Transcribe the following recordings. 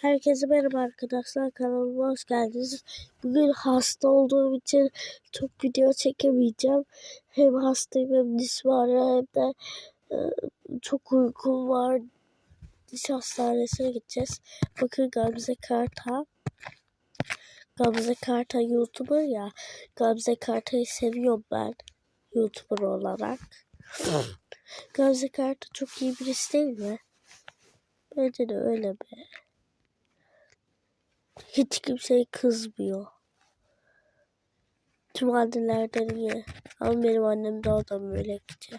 Herkese merhaba arkadaşlar kanalıma hoş geldiniz. Bugün hasta olduğum için çok video çekemeyeceğim. Hem hastayım hem diş var ya hem de e, çok uykum var. Diş hastanesine gideceğiz. Bakın Gamze Karta. Gamze Karta YouTuber ya. Gamze Karta'yı seviyorum ben YouTuber olarak. Gamze Karta çok iyi birisi değil mi? Bence de öyle be. Hiç kimseye kızmıyor. Tüm annelerden iyi. Ama benim annem de o da melekçe.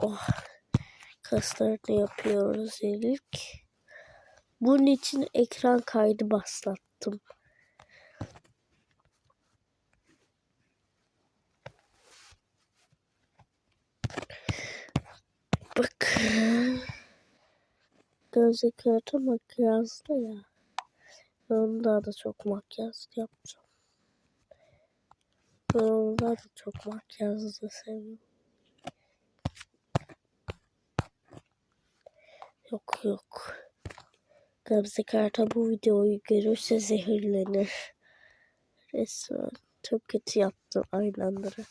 Oh. Kaslarını yapıyoruz ilk. Bunun için ekran kaydı başlattım. Bakın. Gözlük kağıtı makyajlı ya. Onda da çok makyaj yapacağım. Onda da çok makyajlı seviyorum. Yok yok. Gamze Karta bu videoyu görürse zehirlenir. Resmen çok kötü yaptım aynaları.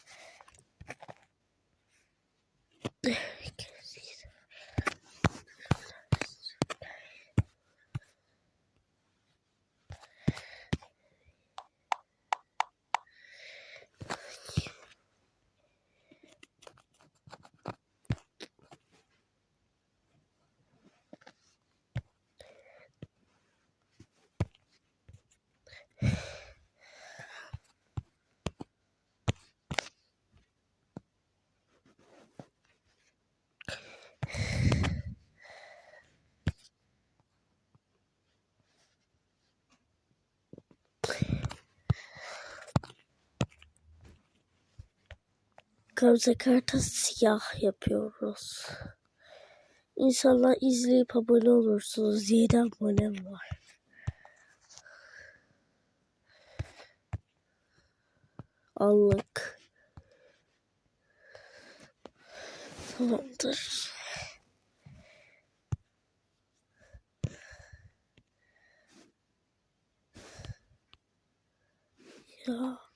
Gamze Kart'a siyah yapıyoruz. İnşallah izleyip abone olursunuz. 7 abonem var. Allık. Tamamdır. Ya.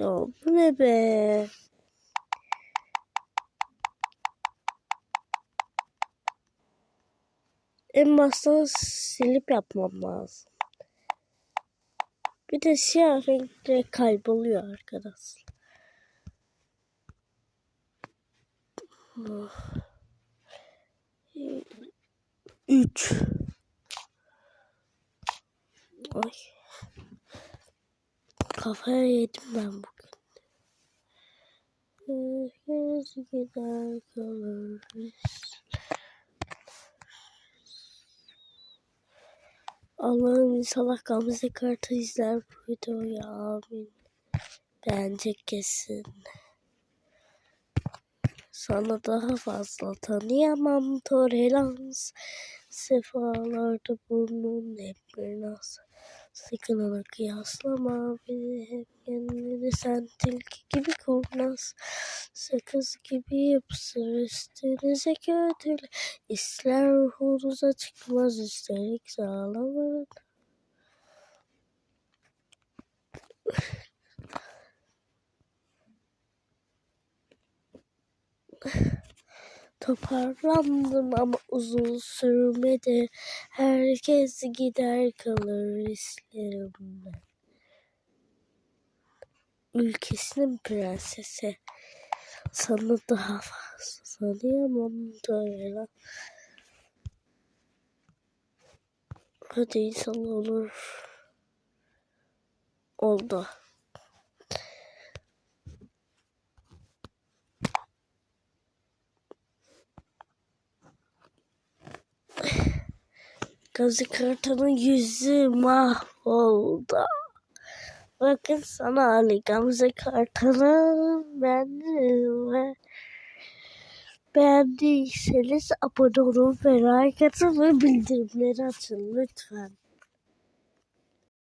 Ya bu ne be? En baştan silip yapmam lazım. Bir de siyah renkte kayboluyor arkadaşlar. Oh. Üç. Ay. Kafaya yedim ben bugün. Herkes gider kalır. Allah'ım inşallah Gamze Kart'ı izler bu videoyu amin. Bence kesin. Sana daha fazla tanıyamam tolerans. Sefalarda burnun hep bir naz. Sakın ona kıyaslama beni hep kendini sen tilki gibi kurnaz. Sakız gibi yapısır üstünüze kötülü. İster ruhunuza çıkmaz üstelik sağlamayın. Toparlandım ama uzun sürmedi. Herkes gider kalır hislerimde. Ülkesinin prensesi. Sana daha fazla sanıyamam böyle. Hadi insan olur. Oldu. Gazı kartanın yüzü mahvoldu. Bakın sana Ali Gamze kartanı ben ve Beğendiyseniz abone olun ve like atın ve bildirimleri açın lütfen.